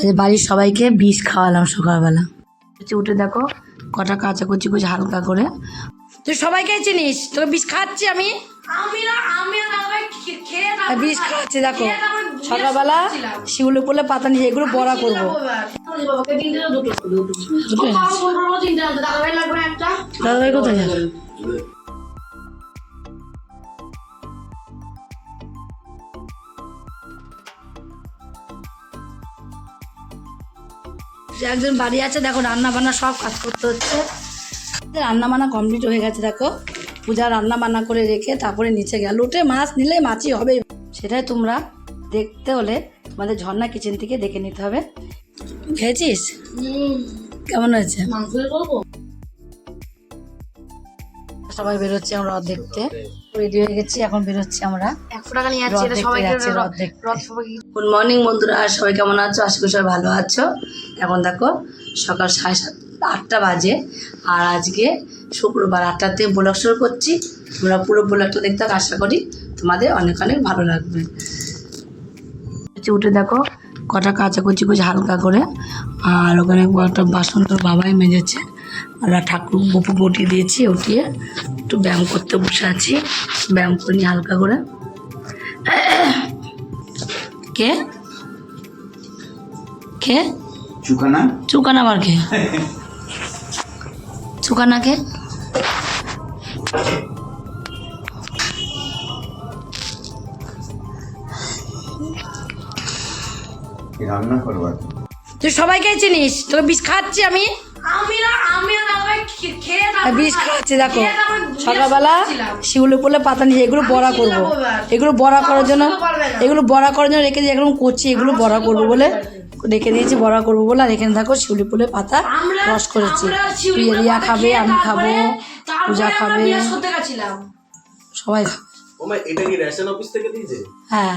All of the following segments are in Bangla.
আজ বাড়ির সবাইকে বিষ খাওয়ালাম সকালবেলা। হচ্ছে উঠে দেখো কটা কাঁচা কুচি কুচি হালকা করে। তুই সবাইকে চিনিস? তোকে বিষ খাচ্ছি আমি? বিষ খাচ্ছি দেখো। সকালবেলা। শিউলি করলে পাতা নিয়ে এগুলো বড়া করব। আমি বাবাকে তিনটে যে একজন বাড়ি আছে দেখো রান্না বান্না সব কাজ করতে হচ্ছে। রান্না বান্না কমপ্লিট হয়ে গেছে দেখো। পূজা রান্না বান্না করে রেখে তারপরে নিচে গেল। উঠে মাছ নিলে মাছই হবে। সেটাই তোমরা দেখতে হলে তোমাদের ঝর্ণা কিচেন থেকে দেখে নিতে হবে। খেয়েছিস? কেমন হয়েছে? মাংস সবাই বেরোচ্ছি আমরা দেখতে। রেডি হয়ে গেছি এখন বেরোচ্ছি আমরা। একশো টাকা নিয়ে যাচ্ছি এটা সবাইকে গুড মর্নিং বন্ধুরা সবাই কেমন আছো? আশা করি সবাই ভালো আছো। এখন দেখো সকাল সাড়ে সাত আটটা বাজে আর আজকে শুক্রবার আটটাতে ব্লগ শুরু করছি। তোমরা পুরো ব্লগটা দেখতে আশা করি তোমাদের অনেক অনেক ভালো লাগবে। উঠে দেখো কটা কাঁচা কুচি কুচি হালকা করে আর ওখানে একটা বাসন তোর বাবাই মেজেছে। আর ঠাকুর বপু বটিয়ে দিয়েছি উঠিয়ে একটু ব্যায়াম করতে বসে আছি। ব্যায়াম করি হালকা করে। কে? কে? চুকানা? চুকানা আবার কে? চুকানা কে? রান্না করবার তুই সবাইকে চিনিস? তোকে বিষ খাচ্ছি আমি। আমি না আমি না দাদা ভাই খে- খেয়ে আর তারপরে বিষ খাচ্ছি দেখো। সকালবেলা শিউলি করলে পাতা নিয়ে এগুলো বড়া করব। এগুলো বড়া করার জন্য। এগুলো বড়া করার জন্য রেখে দিয়ে এখন করছি এগুলো বড়া করব বলে। রেখে দিয়েছি বড়া করব বলে। আর এখানে দেখো শিউলি ফুলে পাতা রস করেছি। আমরা শিউলি ফুলের রিয়া খাবে আমি খাব পূজা খাবে। সবাই খাবে এটা কি রেশন অফিস থেকে দিয়েছে? হ্যাঁ।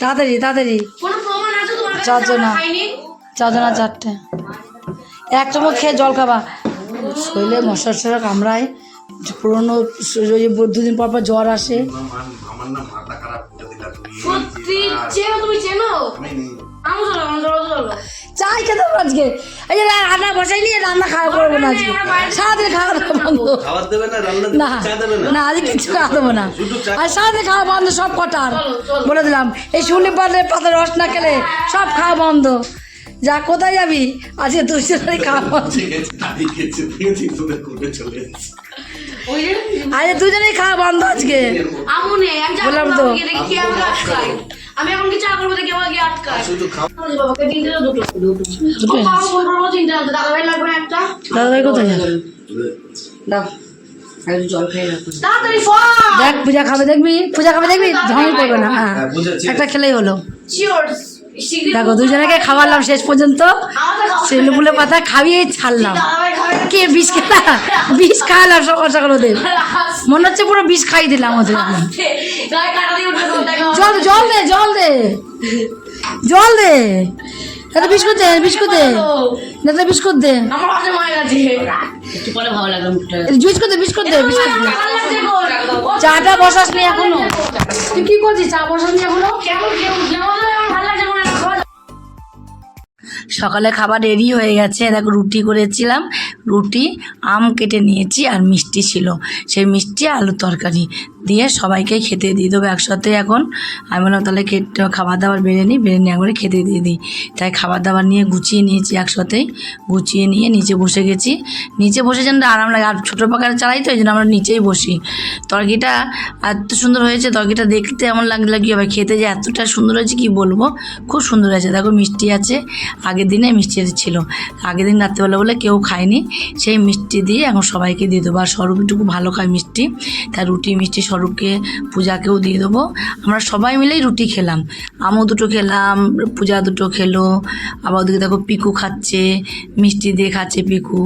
তাড়াতাড়ি তাড়াতাড়ি। কোনো প্রমাণ আছে তোমার কাছে? চার যে আমরা জনা। খাইনি। চারজনা চারটে। এক চামচ খেয়ে জল খাবা। শরীরে মশা টশা কামড়ায় পুরোনো ওই দুদিন পর পর জ্বর আসে। চাই খেতে হবে আজকে। এই যে রান্না বসাই নিয়ে রান্না খাওয়া করব না আজকে। সারাদিন খাওয়া দাওয়া বন্ধ। না না দেবে চা দেবে না। না আজকে কিছু খাওয়া দেবো না। আর সারাদিন খাওয়া বন্ধ সব কটার বলে দিলাম এই শুনলি পাতে পাতা রস না খেলে সব খাওয়া বন্ধ। যা কোথায় যাবি? আজকে দুজনেরই খাওয়া বন্ধ ঠিক আছে আমি খেয়েছি ঠিক আছে তোদের কোটে চলে এসেছি। ওই যে আজকে দুজনেই খাওয়া বন্ধ আজকে। বললাম তো। আমাকে দেখি কে আমাকে আটকায়। আমি এখন কি চা করব দেখি আমাকে আটকায়। শুধু খাও। আমি বাবাকে তিনটে দুটো দুটো দুটো ও বাবা বলব তিনটে দাদা ভাই লাগবে না একটা দাদাভাই কোথায়? যাবে দাও। দেখ পূজা খাবে দেখবি? পূজা খাবে দেখবি? ঝামেল করবে না। হ্যাঁ একটা খেলেই হলো। দেখো, দুজনকে খাওয়ালাম শেষ পর্যন্ত। সেলুগুলো পাতা খাইয়ে ছাড়লাম। কে বিষ খেলা? বিষ খাওয়ালাম সকাল সকাল ওদের। মনে হচ্ছে পুরো বিষ খাই দিলাম ওদের। জল জল দে জল দে। জল দে। দাদা বিস্কুট দে বিস্কুট দে। দাদা বিস্কুট দে। মায়ের আছে বিস্কুট দে বিস্কুট দে। চাটা বসাস নি এখনও? তুই কি করছিস? চা বসাস নি এখনও? কেমন কেমন সকালে খাবার রেডি হয়ে গেছে। দেখো রুটি করেছিলাম। রুটি, আম কেটে নিয়েছি আর মিষ্টি ছিল। সেই মিষ্টি আলু তরকারি দিয়ে সবাইকে খেতে দিয়ে দেবো একসাথে এখন। আমি বললাম, তাহলে খেতে খাবার দাবার বেড়ে নিই বেড়ে নিয়ে একবারে খেতে দিয়ে দিই। তাই খাবার দাবার নিয়ে গুছিয়ে নিয়েছি একসাথেই গুছিয়ে নিয়ে নিচে বসে গেছি। নিচে বসে যেন আরাম লাগে। আর ছোটো পাকার চালাই তো, এই জন্য আমরা নিচেই বসি। তরকিটা এত সুন্দর হয়েছে তরকিটা দেখতে এমন লাগলে কী হবে খেতে যে এতটা সুন্দর হয়েছে কি বলব? খুব সুন্দর হয়েছে। দেখো মিষ্টি আছে আগের দিনে মিষ্টি ছিল আগের দিন রাত্রেবেলা বলে কেউ খায়নি। সেই মিষ্টি দিয়ে এখন সবাইকে দিয়ে দেবো। আর স্বরূপটুকু ভালো খায় মিষ্টি। তাই রুটি, মিষ্টি, স্বরূপকে পূজাকেও দিয়ে দেবো। আমরা সবাই মিলেই রুটি খেলাম। আমও দুটো খেলাম, পূজা দুটো খেলো। আবার ওদিকে দেখো পিকু খাচ্ছে, মিষ্টি দিয়ে খাচ্ছে পিকু।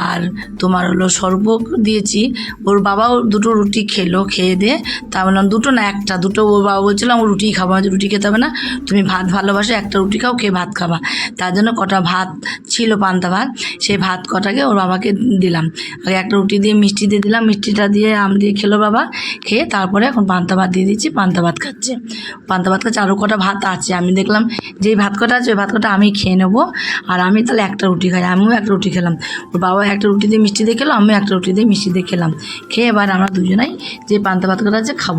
আর তোমার হলো স্বরূপ দিয়েছি। ওর বাবাও দুটো রুটি খেলো, খেয়ে দিয়ে। তা বললাম, দুটো না, একটা। দুটো ওর বাবা বলছিলাম ও রুটি খাব। রুটি খেতে হবে না। তুমি ভাত ভালোবাসো, একটা রুটি খাও, খেয়ে ভাত খাবা। তার জন্য কটা ভাত ছিল পান্তা ভাত সেই ভাত কটাকে ওর বাবাকে দিলাম। একটা রুটি দিয়ে মিষ্টি দিয়ে দিলাম মিষ্টিটা দিয়ে আম দিয়ে খেলো বাবা খেয়ে তারপরে এখন পান্তা ভাত দিয়ে দিচ্ছি পান্তা ভাত খাচ্ছে। পান্তা ভাত খাচ্ছে আরও কটা ভাত আছে। আমি দেখলাম যেই ভাত কটা আছে ওই ভাত কটা আমি খেয়ে নেব। আর আমি তাহলে একটা রুটি খাই আমিও একটা রুটি খেলাম। ওর বাবা একটা রুটি দিয়ে মিষ্টি দিয়ে খেলো আমিও একটা রুটি দিয়ে মিষ্টি দিয়ে খেলাম। খেয়ে এবার আমরা দুজনাই যে পান্তা ভাত কটা আছে খাব।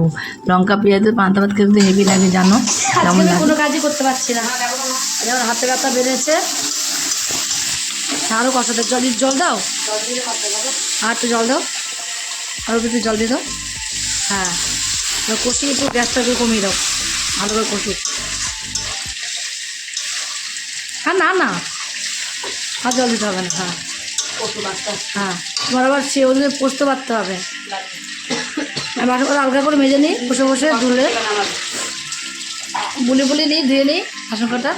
লঙ্কা পেঁয়াজ পান্তা ভাত খেতে হেভি লাগে জানো? কেমন লাগে? কোনো কাজই করতে পারছি না। যেমন হাতে ব্যথা বেড়েছে। আরও কষাতে জল জল দাও? আর একটু জল দাও। আরও একটু জল দিয়ে দাও। হ্যাঁ। কষিয়ে একটু, গ্যাসটা একটু কমিয়ে দাও। ভালো করে কষুক। হ্যাঁ না না। আর জল দিতে হবে না হ্যাঁ। হ্যাঁ। তোমার আবার সে ওদিকে পোস্ত বাড়তে হবে। করে হালকা করে মেজে নিই, বসে বসে ধুলে। বুলি বুলি নিই ধুয়ে নিই বাসন কটা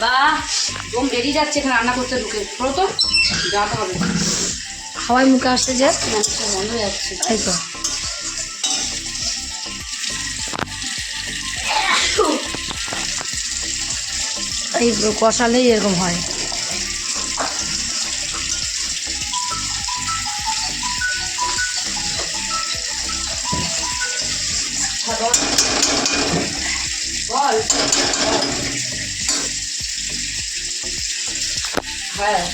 বা বোম বেরিয়ে যাচ্ছে এখানে রান্না করতে ঢুকে। তো হবে। হাওয়াই মুখে আসছে যে। মানুষটা বন্ধ হয়ে যাচ্ছে। তাই তো। এই কষালেই এরকম হয়। হ্যাঁ।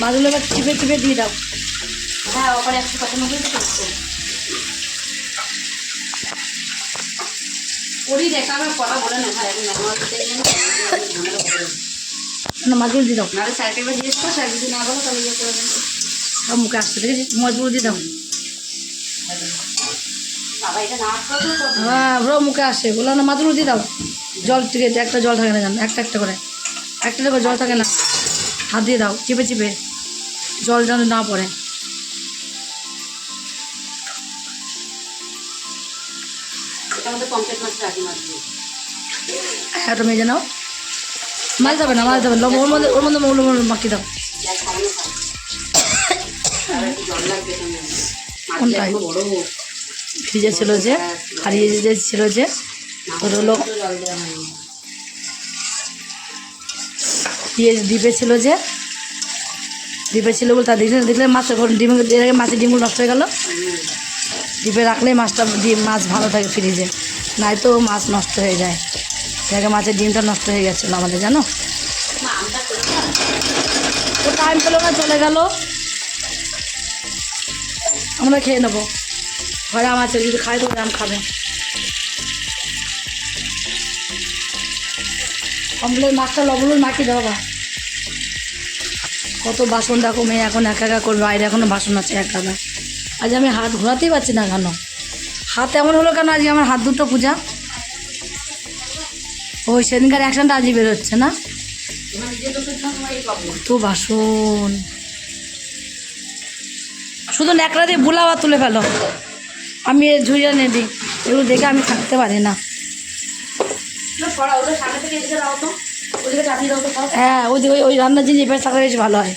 মাছগুলো এবার চিপে চিপে দিয়ে দাও। হ্যাঁ ওখানে একশো পঁচানব্বই তো করছে করি দেখা আমার কথা বলে না ভাই এখন নর্মাল মাছগুলো দিয়ে দাও। নাহলে স্যারকে এবার জিজ্ঞেস কর যদি না বলো তাহলে ইয়ে করে দেবো। সব মুখে আসছে দেখেছি মাছগুলো দিয়ে দাও। হ্যাঁ ওরা মুখে আসে। বললাম না মাছগুলো দিয়ে দাও। জল থেকে একটা জল থাকে না জানো একটা একটা করে। একটা করে জল থাকে না। হাত দিয়ে দাও চিপে চিপে। জল যেন না পড়ে। হ্যাঁ ওটা মেজে নাও। মাছ যাবে না মাছ যাবে না। ওর মধ্যে ওর মধ্যে মৌল মাখি দাও। বড় ফ্রিজে ছিল যে হারিয়ে যে ছিল যে ওর হলো ইয়ে দ্বীপে ছিল যে দ্বীপে ছিল বলে তা দেখলে দেখলে মাছ ডিম এর আগে মাছের ডিমগুলো নষ্ট হয়ে গেলো। দ্বীপে রাখলেই মাছটা ডিম মাছ ভালো থাকে ফ্রিজে। নাই তো মাছ নষ্ট হয়ে যায়। আগে মাছের ডিমটা নষ্ট হয়ে গেছিল আমাদের, জানো? তো টাইম পেল না, চলে গেল। আমরা খেয়ে নেব। ঘরে আম আছে, যদি খাই তো আম খাবে। কমপ্লেন মাছটা লবণ মাখি দেওয়া কত বাসন দেখো মেয়ে, এখন একা একা করবে বাইরে এখনও বাসন আছে একা একা আজ আমি হাত ঘোরাতেই পারছি না কেন? হাত এমন হলো কেন আজকে আমার হাত দুটো পূজা? ওই সেদিনকার অ্যাকশনটা আজই বেরোচ্ছে না? তো বাসন। শুধু ন্যাকড়া দিয়ে বুলাওয়া তুলে ফেলো। আমি ঝুড়িয়া নিয়ে দিই। এগুলো দেখে আমি থাকতে পারি না। পড়া ওদের সামনে থেকে এদিকে দাও তো। ওদিকে চাপিয়ে দাও তো হ্যাঁ ওই ওই ওই রান্নার জিনিস এই পাশে থাকলে বেশ ভালো হয়।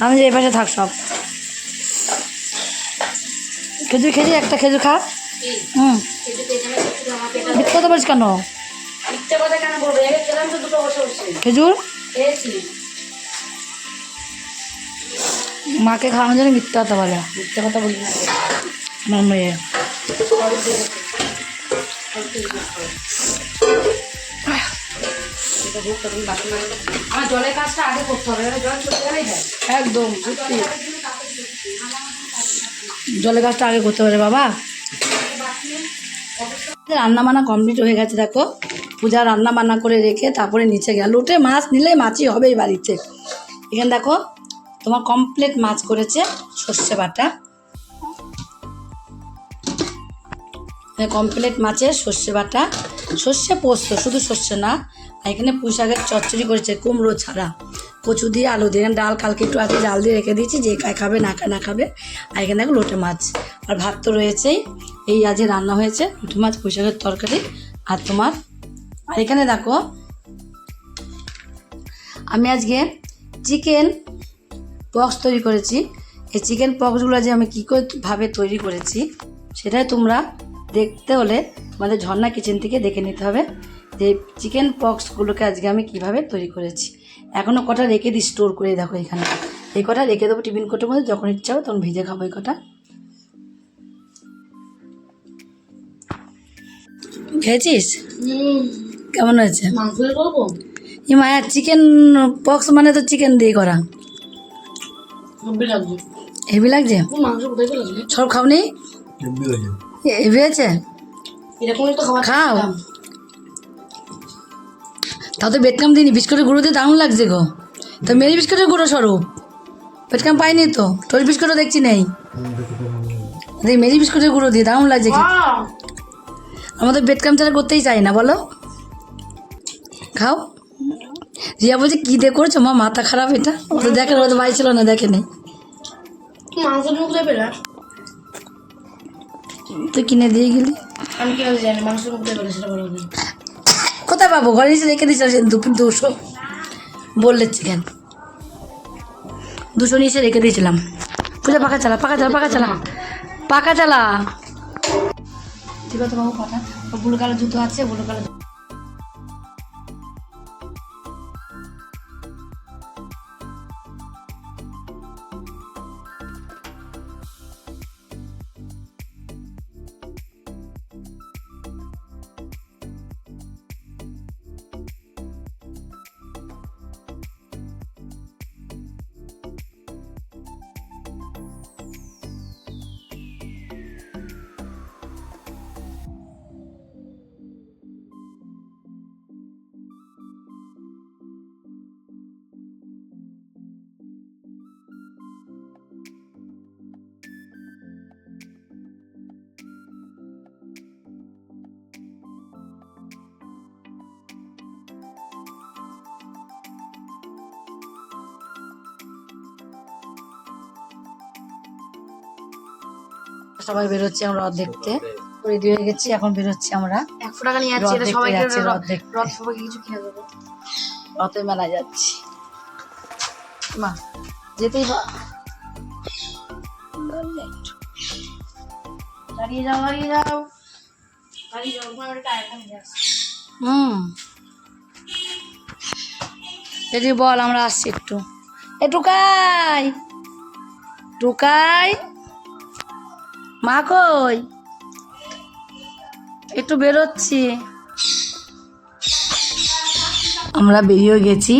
আমি যে এই পাশে থাক সব। খেজুর খেজুর একটা খেজুর খা। হুম। মিথ্যে কথা বলছিস কেন? খেজুর? মাকে খাওয়ানোর জন্য মিথ্যে কথা বলে। মিথ্যে কথা বলি না। আমার মেয়ে এটা হোক তখন বাসন আমার জলের কাজটা আগে করতে হবে জল চলে গেলেই হয়। একদম সত্যি। জলের কাজটা আগে করতে পারে বাবা। রান্না বান্না কমপ্লিট হয়ে গেছে দেখো। পূজা রান্না বান্না করে রেখে তারপরে নিচে গেল। উঠে মাছ নিলে মাছই হবে এই বাড়িতে। এখানে দেখো তোমার কমপ্লিট মাছ করেছে সর্ষে বাটা। কমপ্লিট মাছের সর্ষে বাটা। সর্ষে পোস্ত শুধু সর্ষে না আর এখানে পুঁই শাকের চচ্চড়ি করেছে, কুমড়ো ছাড়া। কচু দিয়ে আলু দিয়ে। ডাল, কালকে একটু আছে জাল দিয়ে রেখে দিয়েছি, যে খায় খাবে না খায় না খাবে। আর এখানে দেখো লোটে মাছ। আর ভাত তো রয়েছেই। এই আজকে রান্না হয়েছে লোটে মাছ পুঁই শাকের তরকারি আর তোমার। আর এখানে দেখো, আমি আজকে চিকেন পক্স তৈরি করেছি। এই চিকেন পক্সগুলো যে আমি কী করে ভাবে তৈরি করেছি, সেটাই তোমরা দেখতে হলে আমাদের ঝর্ণা কিচেন থেকে দেখে নিতে হবে। যে চিকেন পক্সগুলোকে আজকে আমি কীভাবে তৈরি করেছি। এখনও কটা রেখে দিই স্টোর করে দেখো এখানে। এই কটা রেখে দেবো টিফিন কোটের মধ্যে যখন ইচ্ছা হবে তখন ভিজে খাব এই কটা। খেয়েছিস? কেমন হয়েছে? এই মায়া চিকেন পক্স মানে তো চিকেন দিয়ে করা। হেভি লাগছে। মাংস সব খাওনি? হেভি আছে এরকম তো খাবার খাও। তাও তো বেটকাম দিইনি বিস্কুটের গুঁড়ো দিয়ে দারুণ লাগছে গো। তো মেরি বিস্কুটের গুঁড়ো স্বরূপ। বেটকাম পাইনি তো তোর বিস্কুটও দেখছি নেই। মেরি বিস্কুটের গুঁড়ো দিয়ে দারুণ লাগছে। আমাদের বেটকাম ছাড়া করতেই চাই না বলো। খাও। রিয়া বলছে কী দিয়ে করেছ? মা মাথা খারাপ এটা? ও তো দেখে ও তো বাড়ি ছিল না দেখেনি। তুই কিনে দিয়ে গেলি? আমি কি জানি মাংস কোথায় পেলে সেটা বলো। না। কোথায় পাবো? ঘরে নিচে রেখে দিয়েছিল দুশো। বললে চিকেন দুশো এসে রেখে দিয়েছিলাম। পূজা পাখা চালা পাখা চালা পাখা চালা। পাখা চালা। ঠিক আছে বাবু, কথা। বুলু কালার জুতো আছে ব্লু কালার সবাই বেরোচ্ছি আমরা রথ দেখতে রেডি হয়ে গেছি এখন বেরোচ্ছি আমরা। একশো টাকা নিয়ে যাচ্ছি এটা সবাইকে রথ দেখতে। রথ সবাইকে কিছু কিনে দেবো। রথের মেলায় যাচ্ছি। মা যেতেই বা দাঁড়িয়ে যাও দাঁড়িয়ে যাও। দাঁড়িয়ে যাও ওখানে একটা টায়ারটা নিয়ে আসছি হুম। যদি বল আমরা আসছি একটু। এ টুকাই! টুকাই! মা কই? একটু বেরোচ্ছি। আমরা বেরিয়ে গেছি,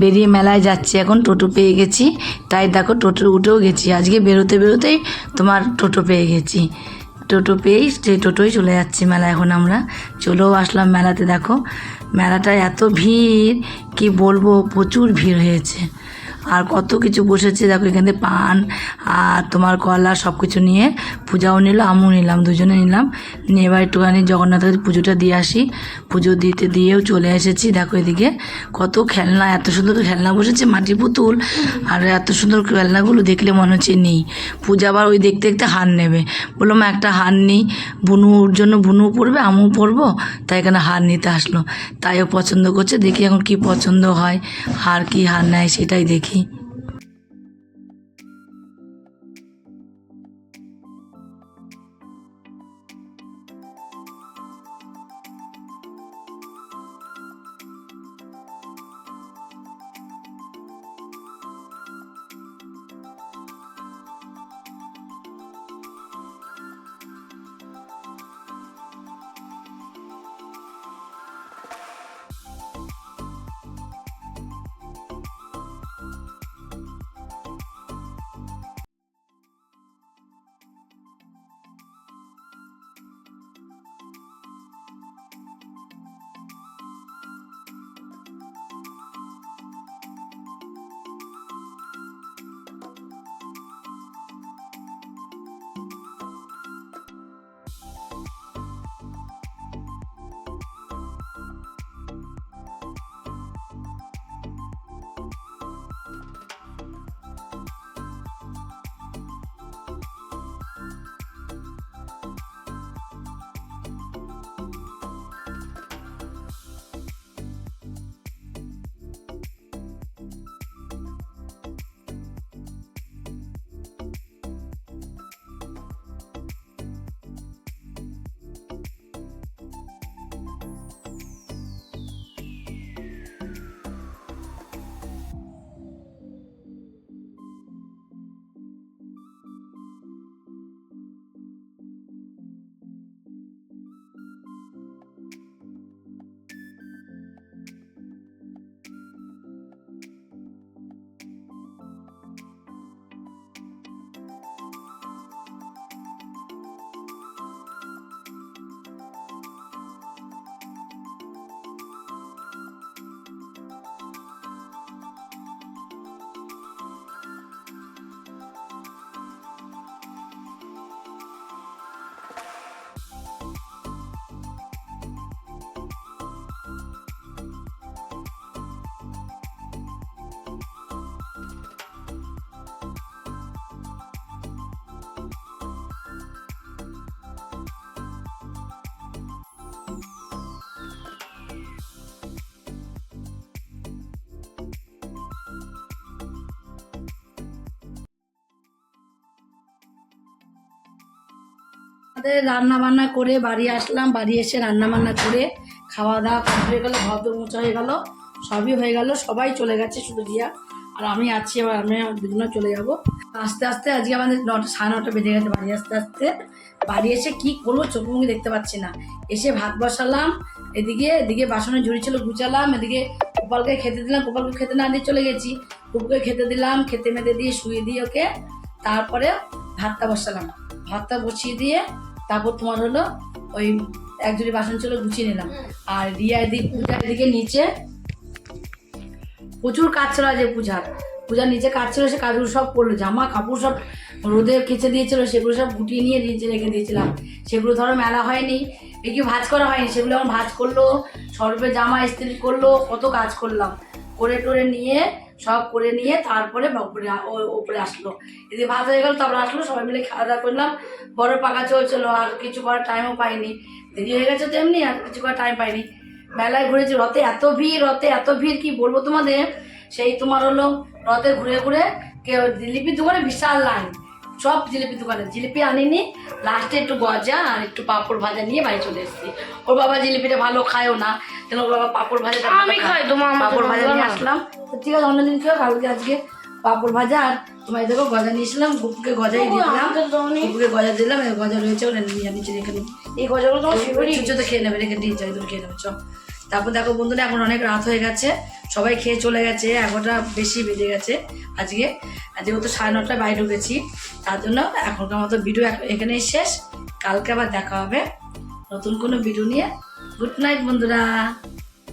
বেরিয়ে মেলায় যাচ্ছি, এখন টোটো পেয়ে গেছি। তাই দেখো, টোটো উঠেও গেছি। আজকে বেরোতে বেরোতেই তোমার টোটো পেয়ে গেছি। টোটো পেয়েই সেই টোটোই চলে যাচ্ছি মেলা এখন আমরা। চলেও আসলাম মেলাতে, দেখো। মেলাটায় এত ভিড়, কি বলব, প্রচুর ভিড় হয়েছে। আর কত কিছু বসেছে, দেখো এখানে পান আর তোমার কলা সব কিছু নিয়ে পূজাও নিল, আমিও নিলাম, দুজনে নিলাম। নিয়ে এবার একটুখানি জগন্নাথের পুজোটা দিয়ে আসি। পুজো দিতে দিয়েও চলে এসেছি, দেখো এদিকে। কত খেলনা, এত সুন্দর খেলনা বসেছে, মাটির পুতুল। আর এত সুন্দর খেলনাগুলো দেখলে মনে হচ্ছে নেই। পূজা আবার ওই দেখতে দেখতে হার নেবে। বললাম, একটা হার নিই। বুনুর জন্য বুনু পড়বে আমিও পরবো? তাই এখানে হার নিতে আসলো। তাইও পছন্দ করছে, দেখি এখন কি পছন্দ হয়। হার কি হার নেয় সেটাই দেখি। আমাদের রান্না বান্না করে বাড়ি আসলাম, বাড়ি এসে রান্না বান্না করে খাওয়া দাওয়া হয়ে গেলো, ঘর দোর মোছা হয়ে গেল, সবই হয়ে গেল, সবাই চলে গেছে শুধু দিয়া আর আমি আছি, এবার আমি দুজনে চলে যাব। আস্তে আস্তে আজকে আমাদের নটা, সাড়ে নটা বেজে গেছে বাড়ি আস্তে আস্তে। বাড়ি এসে কি করব চোখ মুখে দেখতে পাচ্ছি না। এসে ভাত বসালাম, এদিকে এদিকে বাসনের ঝুড়ি ছিল গুছালাম, এদিকে গোপালকে খেতে দিলাম, গোপালকে খেতে না দিয়ে চলে গেছি। কুকুরকে খেতে দিলাম খেতে মেতে দিয়ে শুয়ে দিয়ে ওকে তারপরে ভাতটা বসালাম। ভাতটা বসিয়ে দিয়ে তারপর তোমার হলো ওই এক জুড়ি বাসন ছিল গুছিয়ে নিলাম। আর রিয়া এদিক পূজা এদিকে নিচে প্রচুর কাজ ছিল আজ পূজার পূজার নিচে কাজ ছিল সে কাজগুলো সব করল। জামা কাপড় সব রোদে কেচে দিয়েছিল সেগুলো সব গুটিয়ে নিয়ে নিচে রেখে দিয়েছিলাম। সেগুলো ধরো মেলা হয়নি এ কি ভাজ করা হয়নি সেগুলো আমার ভাজ করল সর্বে জামা ইস্ত্রি করল কত কাজ করলাম। করে টোরে নিয়ে সব করে নিয়ে তারপরে উপরে ওপরে আসলো। এদিকে ভাত হয়ে গেল, তারপরে আসলো, সবাই মিলে খাওয়া দাওয়া করলাম। বড় পাকা চলছিল আর কিছু করার টাইমও পাইনি। দেরি হয়ে গেছে তো এমনি, আর কিছু করার টাইম পাইনি। মেলায় ঘুরেছি, রথে এত ভিড়, রথে এত ভিড়, কি বলব তোমাদের? সেই তোমার হলো রথে ঘুরে ঘুরে কেউ জিলিপির দোকানে বিশাল লাইন। সব জিলিপি দোকানে। জিলিপি আনিনি লাস্টে একটু গজা আর একটু পাঁপড় ভাজা নিয়ে বাড়ি চলে এসেছি। ওর বাবা জিলিপিটা ভালো খায়ও না কেন ওর বাবা পাঁপড় ভাজা আমি খাই, আমার পাঁপড় ভাজা নিয়ে আসলাম। তো ঠিক আছে অন্যদিন কেউ কালকে আজকে পাঁপড় ভাজা আর তোমায় দেখো গজা নিয়েছিলাম গুপুকে গজাই দিলাম গুপুকে গজা দিলাম এই গজা রয়েছে ওটা নিয়ে নিচে রেখে এই গজাগুলো তোমার ফেভারিট তো খেয়ে নেবে রেখে দিয়ে যাই তুমি খেয়ে নেবে চল। তারপর দেখো বন্ধুরা, এখন অনেক রাত হয়ে গেছে। সবাই খেয়ে চলে গেছে, এগারোটা বেশি বেজে গেছে আজকে। যেহেতু সাড়ে নটায় বাইরে ঢুকেছি, তার জন্য এখনকার মতো ভিডিও এখ- এখানেই শেষ। কালকে আবার দেখা হবে নতুন কোনো ভিডিও নিয়ে। গুড নাইট বন্ধুরা।